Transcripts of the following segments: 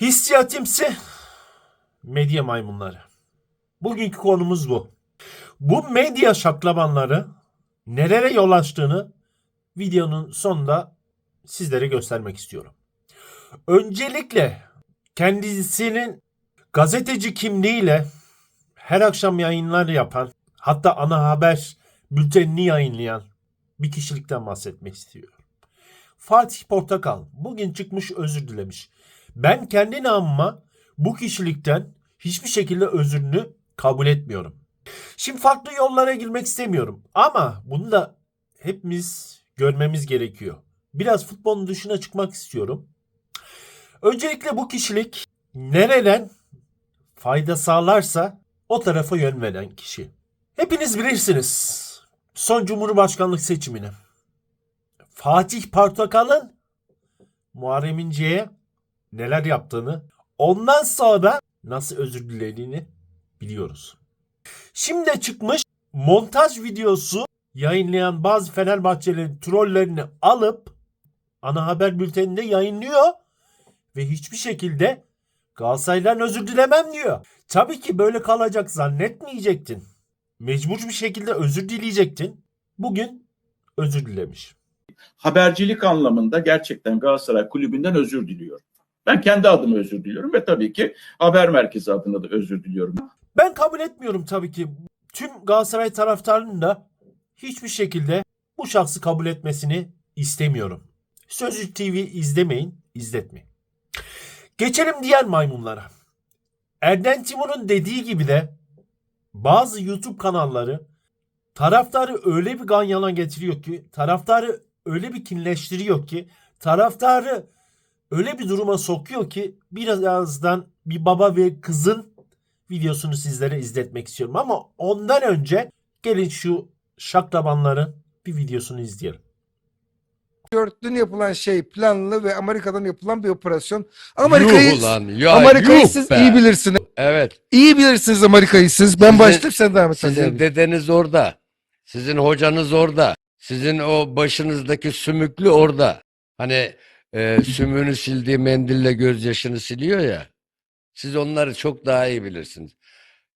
Hissiyatimsi medya maymunları. Bugünkü konumuz bu. Bu medya şaklabanları nelere yol açtığını videonun sonunda sizlere göstermek istiyorum. Öncelikle kendisinin gazeteci kimliğiyle her akşam yayınlar yapan hatta ana haber bültenini yayınlayan bir kişilikten bahsetmek istiyorum. Fatih Portakal bugün çıkmış özür dilemiş. Ben kendi namıma bu kişilikten hiçbir şekilde özrünü kabul etmiyorum. Şimdi farklı yollara girmek istemiyorum ama bunu da hepimiz görmemiz gerekiyor. Biraz futbolun dışına çıkmak istiyorum. Öncelikle bu kişilik nereden fayda sağlarsa o tarafa yön veren kişi. Hepiniz bilirsiniz son Cumhurbaşkanlık seçimini. Fatih Portakal'ın Muharrem İnce'ye neler yaptığını, ondan sonra nasıl özür dilediğini biliyoruz. Şimdi çıkmış montaj videosu yayınlayan bazı Fenerbahçelilerin trollerini alıp ana haber bülteninde yayınlıyor ve hiçbir şekilde Galatasaray'dan özür dilemem diyor. Tabii ki böyle kalacak zannetmeyecektin. Mecbur bir şekilde özür dileyecektin. Bugün özür dilemiş. habercilik anlamında gerçekten Galatasaray Kulübü'nden özür diliyorum. Ben kendi adıma özür diliyorum ve tabii ki haber merkezi adına da özür diliyorum. Ben kabul etmiyorum tabii ki. Tüm Galatasaray taraftarının da hiçbir şekilde bu şahsı kabul etmesini istemiyorum. Sözcü TV izlemeyin, izletmeyin. Geçelim diğer maymunlara. Erden Timur'un dediği gibi de bazı YouTube kanalları taraftarı öyle bir ganyana getiriyor ki, taraftarı öyle bir kinleştiriyor ki, taraftarı öyle bir duruma sokuyor ki birazdan bir baba ve kızın videosunu sizlere izletmek istiyorum. Ama ondan önce gelin şu şaklabanların bir videosunu izleyelim. Dün yapılan şey planlı ve Amerika'dan yapılan bir operasyon. Amerika'yı Yuh ya Amerika'yı yuh siz be. iyi bilirsiniz. Evet. İyi bilirsiniz Amerika'yı siz. Ben Sizin- başlayayım sen devam et. Sizin dedeniz orada. Sizin hocanız orada. Sizin o başınızdaki sümüklü orada. Hani e, sümüğünü sildiği mendille gözyaşını siliyor ya. Siz onları çok daha iyi bilirsiniz.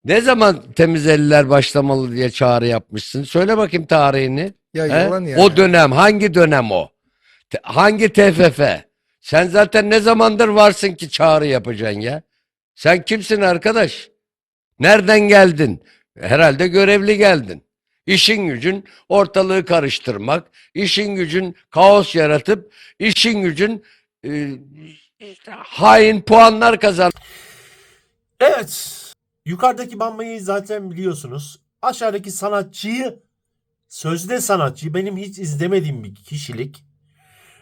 Ne zaman temiz eller başlamalı diye çağrı yapmışsın? Söyle bakayım tarihini. Ya He? yalan ya. O dönem hangi dönem o? Te- hangi TFF? Sen zaten ne zamandır varsın ki çağrı yapacaksın ya? Sen kimsin arkadaş? Nereden geldin? Herhalde görevli geldin. İşin gücün ortalığı karıştırmak, işin gücün kaos yaratıp, işin gücün e, hain puanlar kazan. Evet. Yukarıdaki bambayı zaten biliyorsunuz. Aşağıdaki sanatçıyı sözde sanatçı benim hiç izlemediğim bir kişilik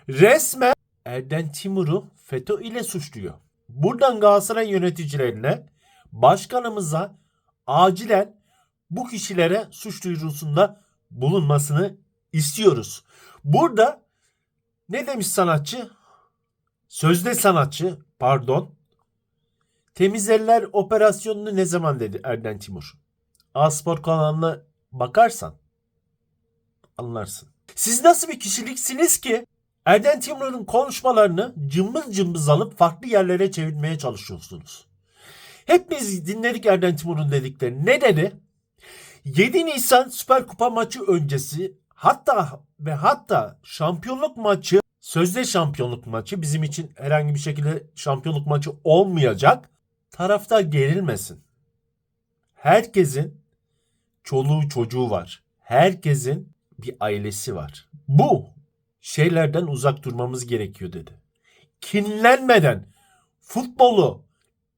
resmen Erden Timur'u FETÖ ile suçluyor. Buradan Galatasaray yöneticilerine başkanımıza acilen bu kişilere suç duyurusunda bulunmasını istiyoruz. Burada ne demiş sanatçı? Sözde sanatçı pardon. Temiz Eller operasyonunu ne zaman dedi Erden Timur? A-Spor kanalına bakarsan anlarsın. Siz nasıl bir kişiliksiniz ki Erden Timur'un konuşmalarını cımbız cımbız alıp farklı yerlere çevirmeye çalışıyorsunuz? Hepimiz dinledik Erden Timur'un dediklerini. Ne dedi? 7 Nisan Süper Kupa maçı öncesi hatta ve hatta şampiyonluk maçı sözde şampiyonluk maçı bizim için herhangi bir şekilde şampiyonluk maçı olmayacak. Taraftar gerilmesin. Herkesin çoluğu çocuğu var. Herkesin bir ailesi var. Bu şeylerden uzak durmamız gerekiyor dedi. Kinlenmeden futbolu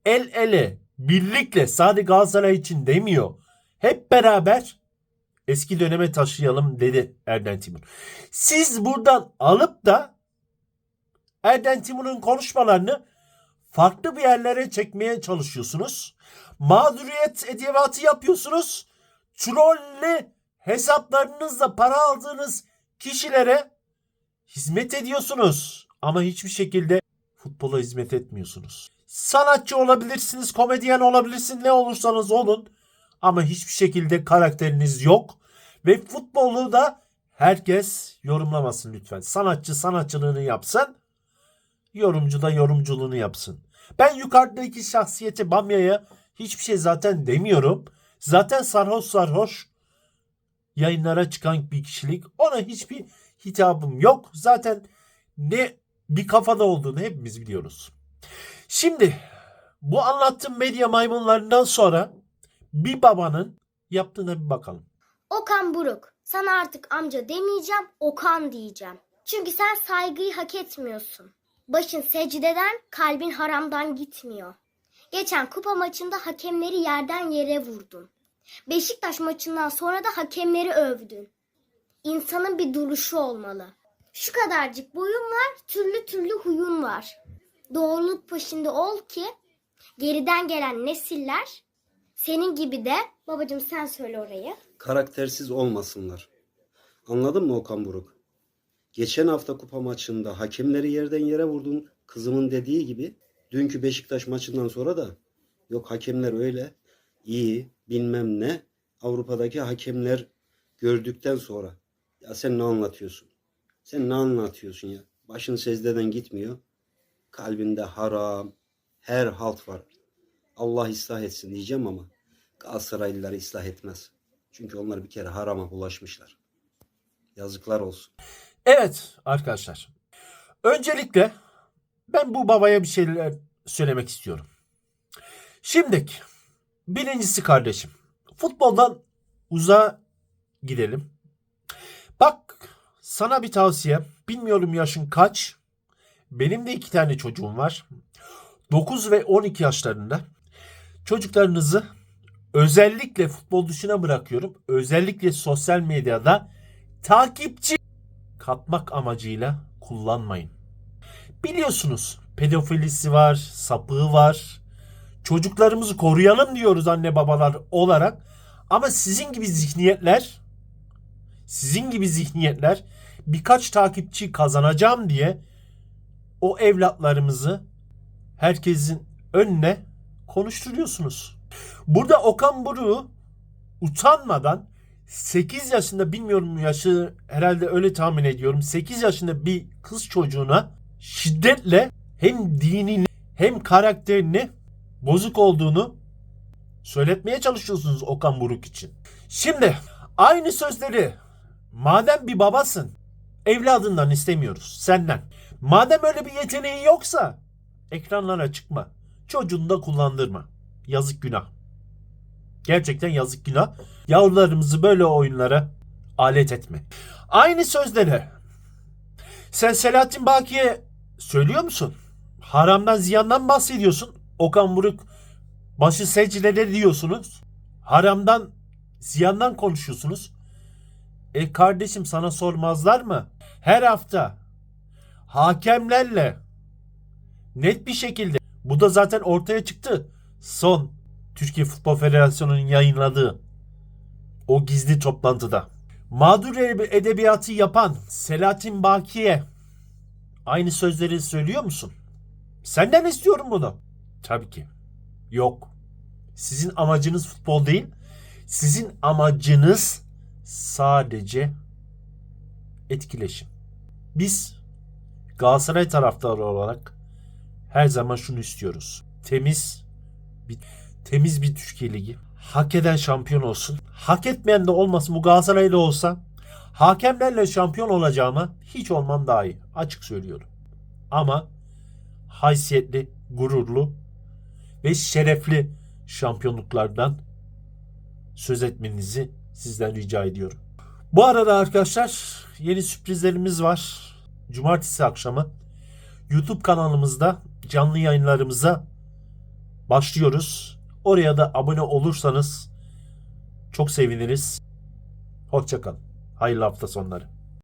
el ele birlikle sadece Galatasaray için demiyor. Hep beraber eski döneme taşıyalım dedi Erden Timur. Siz buradan alıp da Erden Timur'un konuşmalarını farklı bir yerlere çekmeye çalışıyorsunuz. Mağduriyet edebiyatı yapıyorsunuz. Trollü hesaplarınızla para aldığınız kişilere hizmet ediyorsunuz. Ama hiçbir şekilde futbola hizmet etmiyorsunuz. Sanatçı olabilirsiniz, komedyen olabilirsiniz, ne olursanız olun. Ama hiçbir şekilde karakteriniz yok. Ve futbolu da herkes yorumlamasın lütfen. Sanatçı sanatçılığını yapsın. Yorumcu da yorumculuğunu yapsın. Ben yukarıdaki şahsiyete Bamya'ya hiçbir şey zaten demiyorum. Zaten sarhoş sarhoş yayınlara çıkan bir kişilik. Ona hiçbir hitabım yok. Zaten ne bir kafada olduğunu hepimiz biliyoruz. Şimdi bu anlattığım medya maymunlarından sonra bir babanın yaptığına bir bakalım. Okan Buruk. Sana artık amca demeyeceğim, Okan diyeceğim. Çünkü sen saygıyı hak etmiyorsun. Başın secdeden, kalbin haramdan gitmiyor. Geçen kupa maçında hakemleri yerden yere vurdun. Beşiktaş maçından sonra da hakemleri övdün. İnsanın bir duruşu olmalı. Şu kadarcık boyun var, türlü türlü huyun var. Doğruluk peşinde ol ki geriden gelen nesiller senin gibi de babacığım sen söyle orayı. karaktersiz olmasınlar. Anladın mı Okan Buruk? Geçen hafta kupa maçında hakemleri yerden yere vurdun. Kızımın dediği gibi dünkü Beşiktaş maçından sonra da yok hakemler öyle iyi bilmem ne Avrupa'daki hakemler gördükten sonra ya sen ne anlatıyorsun? Sen ne anlatıyorsun ya? Başın secdeden gitmiyor. Kalbinde haram, her halt var. Allah ıslah etsin diyeceğim ama Galatasaraylıları ıslah etmez. Çünkü onlar bir kere harama bulaşmışlar. Yazıklar olsun. Evet arkadaşlar. Öncelikle ben bu babaya bir şeyler söylemek istiyorum. Şimdi birincisi kardeşim. Futboldan uzağa gidelim. Bak sana bir tavsiye. Bilmiyorum yaşın kaç. Benim de iki tane çocuğum var. 9 ve 12 yaşlarında. Çocuklarınızı özellikle futbol dışına bırakıyorum. Özellikle sosyal medyada takipçi katmak amacıyla kullanmayın. Biliyorsunuz pedofilisi var, sapığı var. Çocuklarımızı koruyalım diyoruz anne babalar olarak. Ama sizin gibi zihniyetler sizin gibi zihniyetler birkaç takipçi kazanacağım diye o evlatlarımızı herkesin önüne konuşturuyorsunuz. Burada Okan Buruk'u utanmadan 8 yaşında bilmiyorum yaşı herhalde öyle tahmin ediyorum. 8 yaşında bir kız çocuğuna şiddetle hem dinini hem karakterini bozuk olduğunu söyletmeye çalışıyorsunuz Okan Buruk için. Şimdi aynı sözleri madem bir babasın evladından istemiyoruz senden. Madem öyle bir yeteneği yoksa ekranlara çıkma. Çocuğunu da kullandırma. Yazık günah. Gerçekten yazık günah. Yavrularımızı böyle oyunlara alet etme. Aynı sözleri sen Selahattin Baki'ye söylüyor musun? Haramdan ziyandan bahsediyorsun. Okan Buruk başı secdede diyorsunuz. Haramdan ziyandan konuşuyorsunuz. E kardeşim sana sormazlar mı? Her hafta hakemlerle net bir şekilde bu da zaten ortaya çıktı. Son Türkiye Futbol Federasyonu'nun yayınladığı o gizli toplantıda. Mağdur edebiyatı yapan Selahattin Baki'ye aynı sözleri söylüyor musun? Senden istiyorum bunu. Tabii ki. Yok. Sizin amacınız futbol değil. Sizin amacınız sadece etkileşim. Biz Galatasaray taraftarı olarak her zaman şunu istiyoruz. Temiz bir temiz bir Türkiye Ligi. Hak eden şampiyon olsun. Hak etmeyen de olmasın. Bu Galatasaray'da olsa hakemlerle şampiyon olacağıma hiç olmam daha iyi. Açık söylüyorum. Ama haysiyetli, gururlu ve şerefli şampiyonluklardan söz etmenizi sizden rica ediyorum. Bu arada arkadaşlar yeni sürprizlerimiz var. Cumartesi akşamı YouTube kanalımızda canlı yayınlarımıza başlıyoruz. Oraya da abone olursanız çok seviniriz. Hoşçakalın. Hayırlı hafta sonları.